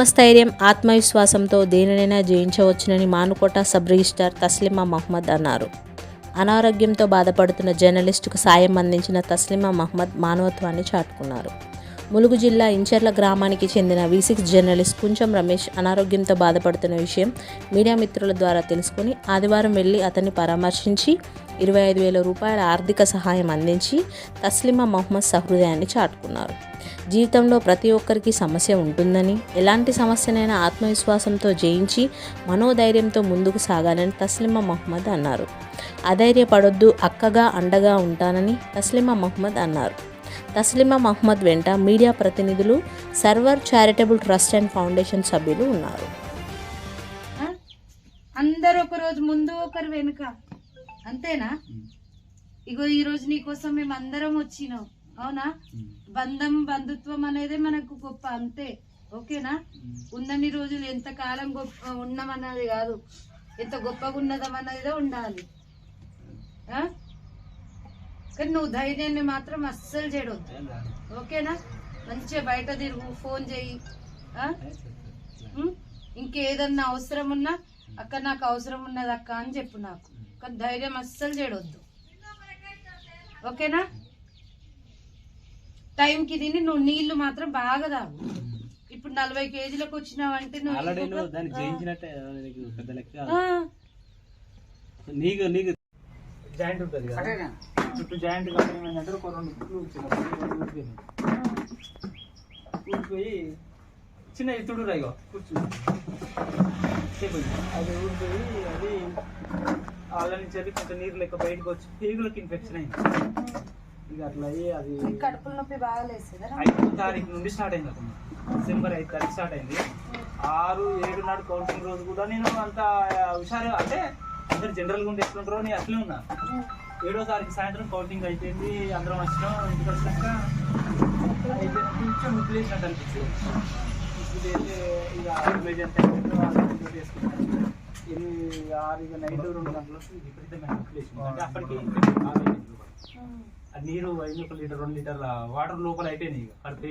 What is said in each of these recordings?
ఆత్మస్థైర్యం ఆత్మవిశ్వాసంతో దేనినైనా జయించవచ్చునని మానుకోట సబ్ రిజిస్టార్ తస్లిమా మహ్మద్ అన్నారు. అనారోగ్యంతో బాధపడుతున్న జర్నలిస్టుకు సాయం అందించిన తస్లిమా మహ్మద్ మానవత్వాన్ని చాటుకున్నారు. ములుగు జిల్లా ఇంచర్ల గ్రామానికి చెందిన V six journalist Kuncham Ramesh అనారోగ్యంతో బాధపడుతున్న విషయం మీడియా మిత్రుల ద్వారా తెలుసుకుని ఆదివారం వెళ్ళి అతన్ని పరామర్శించి ఇరవై ఐదు వేల రూపాయల ఆర్థిక సహాయం అందించి తస్లిమా మహ్మద్ సహృదయాన్ని చాటుకున్నారు. జీవితంలో ప్రతి ఒక్కరికి సమస్య ఉంటుందని ఎలాంటి సమస్యనైనా ఆత్మవిశ్వాసంతో జయించి మనోధైర్యంతో ముందుకు సాగాలని తస్లిమా మహ్మద్ అన్నారు. అధైర్యపడొద్దు అక్కగా అండగా ఉంటానని తస్లిమా మహమ్మద్ అన్నారు. తస్లిమా మహ్మద్ వెంట మీడియా ప్రతినిధులు Sarwar charitable trust and foundation సభ్యులు ఉన్నారు. ఆ? అందరు ఒక రోజు ముందు ఒకరు వెనుక. అంతేనా? ఇగో ఈ రోజు నీకోసం మేము అందరం వచ్చినాం. అవునా? బంధం బంధుత్వం అనేది మనకు గొప్ప అంతే. ఓకేనా? ఉన్నన్ని రోజులు ఎంత కాలం గొప్ప ఉన్నామన్నది కాదు. ఎంత గొప్పగా ఉన్నదమన్నదే ఉండాలి. ఆ? కానీ నువ్వు ధైర్యాన్ని మాత్రం అస్సలు చేయడొద్దు ఓకేనా? మంచిగా బయట తిరుగు ఫోన్ చేయి? ఇంకేదన్నా అవసరం ఉన్నా అక్క నాకు అవసరం ఉన్నది అక్క అని చెప్పు నాకు. కానీ ధైర్యం అస్సలు చేయడొద్దు ఓకేనా? టైంకి తిని నువ్వు నీళ్ళు మాత్రం బాగా తాగు. ఇప్పుడు నలభై కేజీలకు వచ్చినావంటే నువ్వు నీకు పెద్ద లెక్క. ఆ, నీకు జాయింట్ ఉంటుంది కదా. చుట్టూ జాయింట్ కంపెనీ ఏంటంటే ఒక రెండు కుట్లు ఊడిపోయినాయి ఊడిపోయి చిన్న ఇతుడు రాయిగో కూర్చుని అది ఊడిపోయి అది వాళ్ళ నుంచి కొంచెం నీరు లెక్క బయటకు వచ్చి పేగులకు ఇన్ఫెక్షన్ అయింది. ఇక అట్లా అయ్యి అది కడుపులో నొప్పి బాగా ఐదో తారీఖు నుండి స్టార్ట్ అయింది అతను. డిసెంబర్ ఐదు తారీఖు స్టార్ట్ అయింది. ఆరు ఏడు నాడు కౌంటింగ్ రోజు కూడా నేను అంత హుషారు అంటే అందరు జనరల్గా ఉండి ఎట్లుంటారో నేను అట్లే ఉన్నా. ఏడో తారీఖు సాయంత్రం కౌంటింగ్ అయిపోయింది అందరం వచ్చినాం ఇంటికి వచ్చినాక అయిపోయిన కొంచెం ముక్కులు వేసినట్టు అనిపించింది ముక్కులు వేసి ఇక ఆర్గనైజ్ ఎంత ఎనిమిది ఆరు ఇక నైట్ రెండు గంటలకు విపరీతమైన ముక్కులు వేసింది అంటే అప్పటికి నీరు ఐదు ఒక లీటర్ రెండు లీటర్ల వాటర్ లోపల అయిపోయినాయి ఇక కడుపు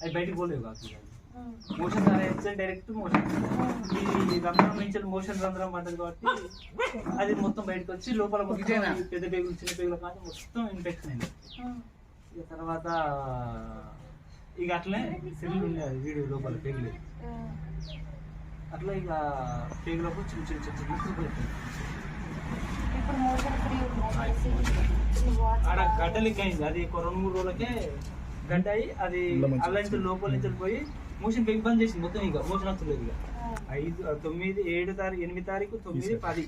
అవి బయటికి పోలేవు కాదు. మోషన్ ద్వారా డైరెక్ట్ మోషన్. ఈ రంధ్రం నుంచి మోషన్ రంధ్రం పడ్డది కాబట్టి అది మొత్తం బయటకు వచ్చి లోపల పెద్ద పేగులు చిన్న పేగుల కానీ మొత్తం ఇన్ఫెక్షన్ అయింది. ఇక తర్వాత ఇక అట్లనే సిల్లు ఉండే అది వీడియో లోపల పేగులు. అట్లా ఇక పేగులకు చిన్న చిన్న చిన్న చిన్న ఫ్రీ ఆడ గడ్డలకి అయింది. అది ఒక రెండు మూడు రోజులకే గడ్డ అయ్యి అది అల్ల నుంచి లోపల నుంచి పోయి మోషన్ పెంపని చేసింది మొత్తం ఇక మోషన్ వస్తుంది ఇక. ఐదు తొమ్మిది ఏడు తారీఖు ఎనిమిది తారీఖు తొమ్మిది పది.